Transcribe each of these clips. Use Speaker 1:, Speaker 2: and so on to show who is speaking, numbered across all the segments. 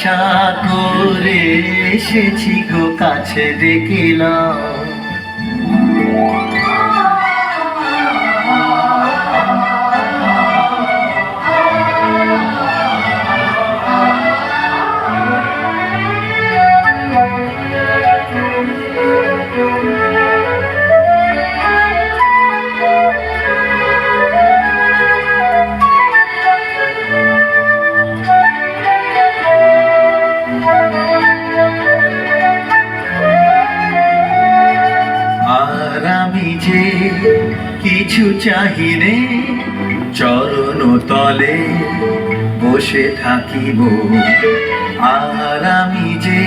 Speaker 1: আশা করে এসেছি গো কাছে দেখিলাম আমি যে কিছু চাহিনে চরণ তলে বসে থাকিব। আর আমি যে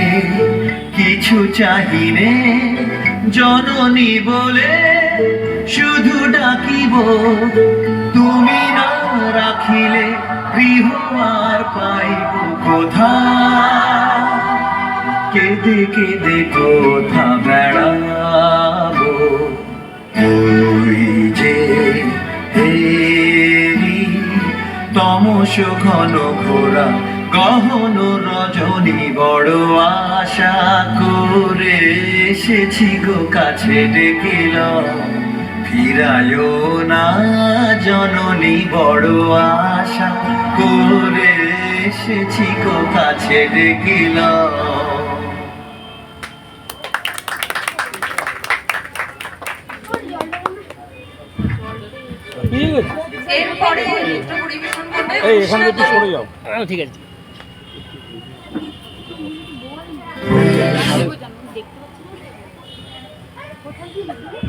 Speaker 1: কিছু চাহিনে জননী বলে শুধু ডাকিব। তুমি না রাখিলে গৃহ আর পাইব কোথা কেঁদে কেঁদে কোথা বেড়াবো তমস ঘন ঘোরা গহন রজনী বড় আশা করে এসেছি গো কাছে ডেকিল ফিরায় না জননী বড় আশা করে এসেছি গো কাছে ডেকিল
Speaker 2: এরপরে নৃত্য পরিবেশন
Speaker 3: এই এখান থেকে সরে যাও।
Speaker 4: ঠিক আছে। দেখতে